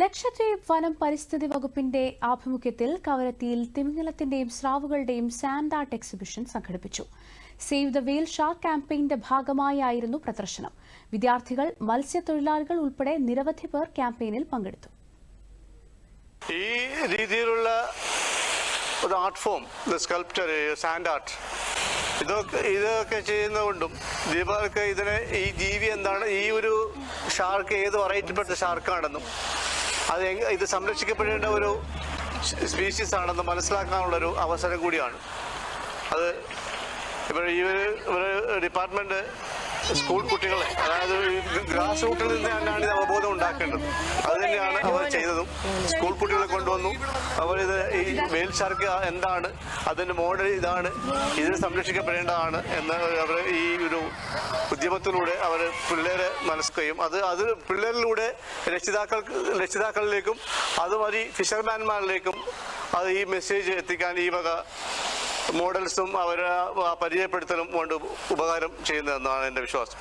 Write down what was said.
ലക്ഷദ്വീപ് വനം പരിസ്ഥിതി വകുപ്പിന്റെ ആഭിമുഖ്യത്തിൽ കവരത്തിയിൽ തിമിംഗലത്തിന്റെയും സ്രാവുകളുടെയും സാൻഡ് ആർട്ട് എക്സിബിഷൻ സംഘടിപ്പിച്ചു. സേവ് ദ വെയിൽ ഷാർക്ക് ക്യാമ്പയിന്റെ ഭാഗമായായിരുന്നു പ്രദർശനം. വിദ്യാർത്ഥികൾ മത്സ്യത്തൊഴിലാളികൾ ഉൾപ്പെടെ നിരവധി പേർ ക്യാമ്പയിനിൽ പങ്കെടുത്തു. ഈ രീതിയിലുള്ള ഒരു art form sculpture sand art ഇതൊക്കെ ഇതൊക്കെ ചെയ്യുന്നതുകൊണ്ടും ദീപാവലിക്ക് ഇതിനെ ഈ ജീവി എന്താണ് ഈ ഒരു ഷാർക്ക് ഏത് വെറൈറ്റിപ്പെട്ട ഷാർക്കാണെന്നും അത് ഇത് സംരക്ഷിക്കപ്പെടേണ്ട ഒരു സ്പീഷീസ് ആണെന്ന് മനസ്സിലാക്കാനുള്ള ഒരു അവസരം കൂടിയാണ്. അത് ഇപ്പോൾ ഈ ഒരു ഡിപ്പാർട്ട്മെന്റ് സ്കൂൾ കുട്ടികളെ അതായത് ഗ്രാസ് റൂട്ടിൽ നിന്ന് തന്നെയാണ് ഇത് അവബോധം ഉണ്ടാക്കേണ്ടത്. അത് തന്നെയാണ് അവർ ചെയ്തതും. സ്കൂൾ കുട്ടികളെ കൊണ്ടുവന്നു. അവരിത് ഈ വെയിൽ ഷാർക്ക് എന്താണ് അതിന്റെ മോഡൽ ഇതാണ് ഇതിനെ സംരക്ഷിക്കപ്പെടേണ്ടതാണ് എന്ന് അവർ ഈ ഒരു ഉദ്യമത്തിലൂടെ അവർ പിള്ളേരെ മനസ്സുകയും അത് അത് പിള്ളേരിലൂടെ രക്ഷിതാക്കൾ രക്ഷിതാക്കളിലേക്കും അതുവഴി ഫിഷർമാൻമാരിലേക്കും അത് ഈ മെസ്സേജ് എത്തിക്കാൻ ഈ വക മോഡൽസും അവരെ പരിചയപ്പെടുത്തലും കൊണ്ട് ഉപകാരം ചെയ്യുന്നതെന്നാണ് എന്റെ വിശ്വാസം.